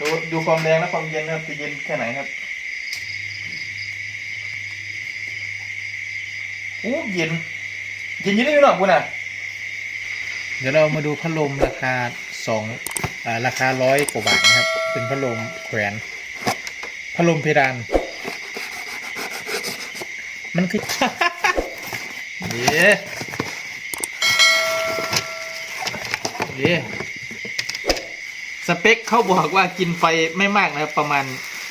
ดูดูความแรงและความเย็นนะครับจะเย็นแค่ไหนครับโอ้เย็น เย็นอยี่ได้หรอคุณอะเดี๋ยวเรามาดูพัดลมราคาสองอ่าราคาร้อยกว่าบาทนะครับ เป็นพัดลมแขวนพัดลมเพดาน มันคือ เย้เย้ สเปคเขาบอกว่ากินไฟไม่มากนะครับ ประมาณ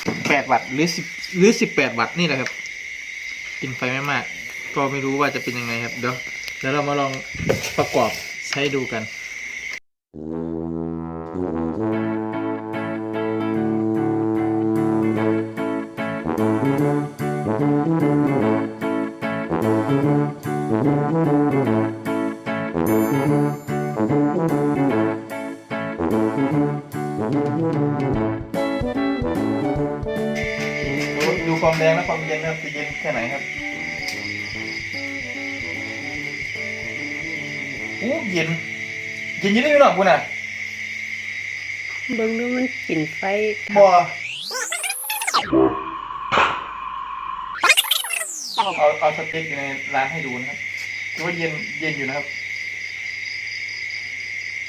8วัตต์หรือ10หรือ18วัตต์นี่แหละครับ กินไฟไม่มาก ก็ไม่รู้ว่าจะเป็นยังไงครับ เดี๋ยวเดี๋ยวเรามาลองประกอบใช้ดูกันดู ดูความแรงและความเย็นนะครับจะเย็นแค่ไหนครับโอ้เย็นเย็นอยี่ได้หรอคุณอะเบิ่งดูมันกินไฟบอเอาเอาสเต็กอยู่ในร้านให้ดูนะครับถือว่าเย็นเย็นอยู่นะครับ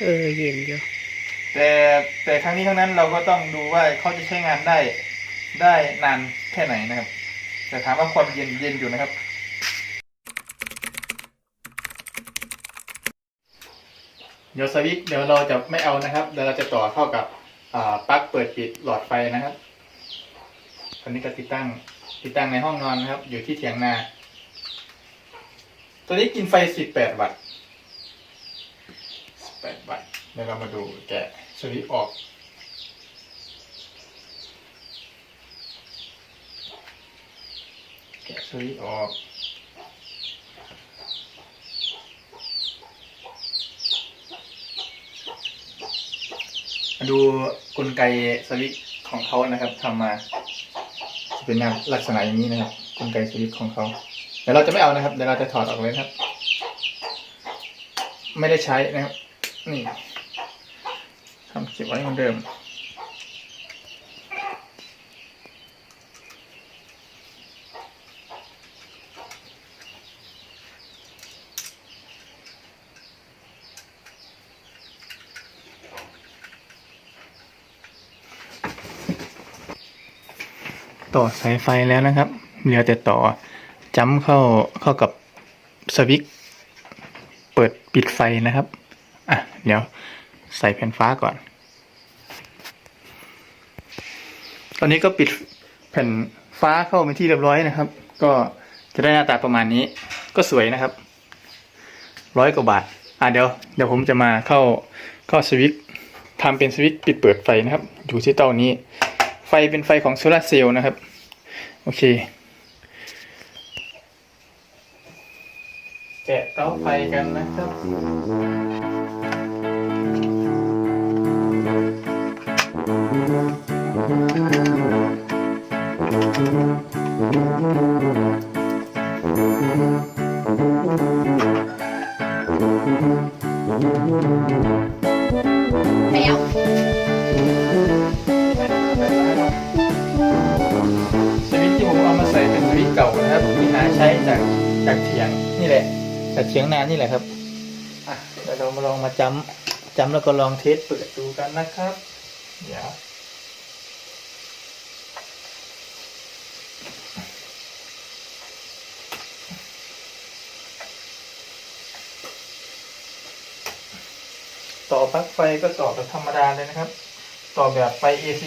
เออเย็นอยู่ แต่แต่ครั้งนี้ครั้งนั้นเราก็ต้องดูว่าเขาจะใช้งานได้ได้นานแค่ไหนนะครับ แต่ถามว่าความเย็นเย็นอยู่นะครับ เดี๋ยวสวิตเดี๋ยวเราจะไม่เอานะครับเดี๋ยวเราจะต่อเข้ากับปลั๊กเปิดปิดหลอดไฟนะครับอันนี้ก็ติดตั้งติดตั้งในห้องนอนนะครับ อยู่ที่เถียงนาตัวนี้กินไฟ 18 วัตต์18 วัตต์เดี๋ยวเรามาดูแกะ สวิออกแกะสวิออกดูกลไกสวิตของเขานะครับทำมาจะเป็นงาลักษณะอย่างนี้นะครับ กลไกสวิตของเขาเดี๋ยวเราจะไม่เอานะครับเดี๋ยวเราจะถอดออกเลยครับ ไม่ได้ใช้นะครับ นี่ ทำเก็บไว้เหมือนเดิมต่อสายไฟแล้วนะครับ เหลือแต่ต่อจ้ำเข้าเข้ากับสวิตช์เปิดปิดไฟนะครับ อะ เดี๋ยว ใส่แผ่นฟ้าก่อน ตอนนี้ก็ปิดแผ่นฟ้าเข้าเป็นที่เรียบร้อยนะครับ ก็จะได้หน้าตาประมาณนี้ ก็สวยนะครับ ร้อยกว่าบาท อะเดี๋ยวเดี๋ยวผมจะมาเข้าเข้าสวิตช์ทำเป็นสวิตช์ปิดเปิดไฟนะครับ อยู่ที่เตานี้ ไฟเป็นไฟของโซลาร์เซลล์นะครับ โอเคแกะเตาไฟกันนะครับ ไม่เอาสวิตช์ที่ผมเอามาใส่เป็นสวิตช์เก่านะครับที่หาใช้จากจากเถียงนี่แหละจากเถียงนานี่แหละครับอะเดี๋ยวเรามาลองมาจำจำแล้วก็ลองเทสเปิดดูกันนะครับ เดี๋ยว ต่อปลั๊กไฟก็ต่อแบบธรรมดาเลยนะครับ ต่อแบบไฟ AC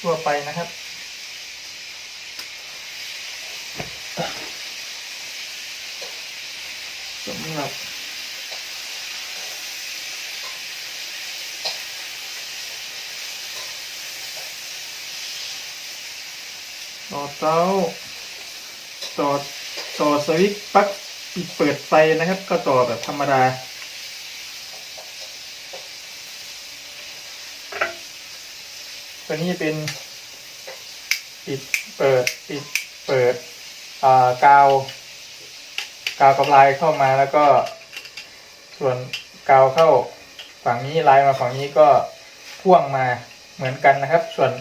ทั่วไปนะครับ สำหรับต่อเตาต่อต่อสวิตช์ปลั๊ก เปิดไฟนะครับ ก็ต่อแบบธรรมดา ตัวนี้เป็นปิดเปิดปิดเปิดกาว กาวกับลายเข้ามาแล้วก็ ส่วนกาวเข้าฝั่งนี้ลายมาฝั่งนี้ก็พ่วงมาเหมือนกันนะครับ ส่วน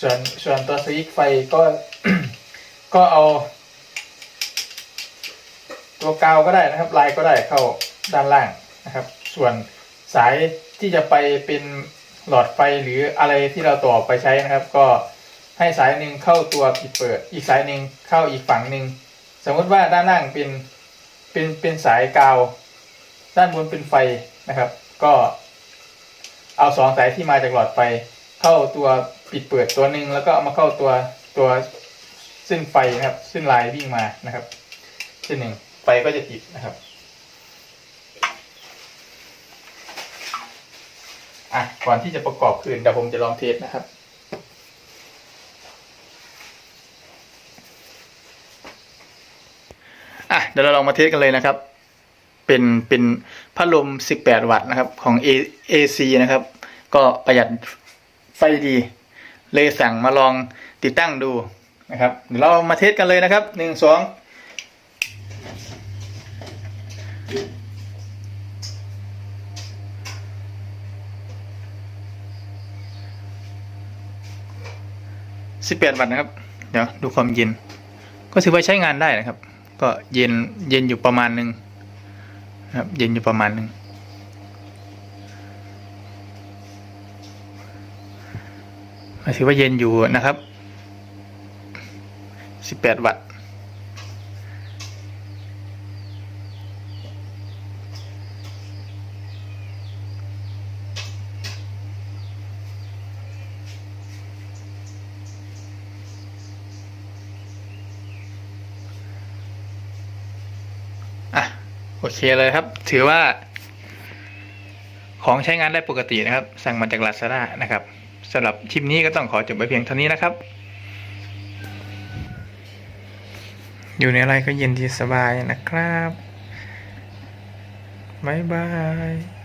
ส่วนส่วนตัวสวิตไฟก็ก็เอา ตัวกาวก็ได้นะครับ ลายก็ได้เข้าด้านล่างนะครับ ส่วนสายที่จะไปเป็นหลอดไฟหรืออะไรที่เราต่อไปใช้นะครับ ก็ให้สายหนึ่งเข้าตัวปิดเปิด อีกสายหนึ่งเข้าอีกฝั่งหนึ่งสมมติว่าด้านล่างเป็นเป็นเป็นสายกาว ด้านบนเป็นไฟนะครับ ก็เอาสองสายที่มาจากหลอดไฟเข้าตัวปิดเปิดตัวหนึ่งแล้วก็เอามาเข้าตัวตัวเส้นไฟนะครับเส้นลายวิ่งมานะครับเส้นหนึ่ง ก็จะติดนะครับอะก่อนที่จะประกอบคืนเดี๋ยวผมจะลองเทสนะครับอะเดี๋ยวเราลองมาเทสกันเลยนะครับ เป็นเป็นพัดลม 18 วัตต์นะครับของ A AC นะครับ ก็ประหยัดไฟดี เลยสั่งมาลองติดตั้งดูนะครับ เดี๋ยวเรามาเทสกันเลยนะครับหนึ่ สิบแปดวัตต์นะครับ เดี๋ยวดูความเย็น ก็ถือว่าใช้งานได้นะครับ ก็เย็นเย็นอยู่ประมาณหนึ่งนะครับ เย็นอยู่ประมาณหนึ่งถือว่าเย็นอยู่นะครับสิบแปดวัตต์ อะ โอเคเลยครับ ถือว่า ของใช้งานได้ปกตินะครับ สั่งมาจาก Lazada นะครับสำหรับคลิปนี้ก็ต้องขอจบไปเพียงเท่านี้นะครับ อยู่ในอะไรก็เย็นดีสบายนะครับบ๊ายบาย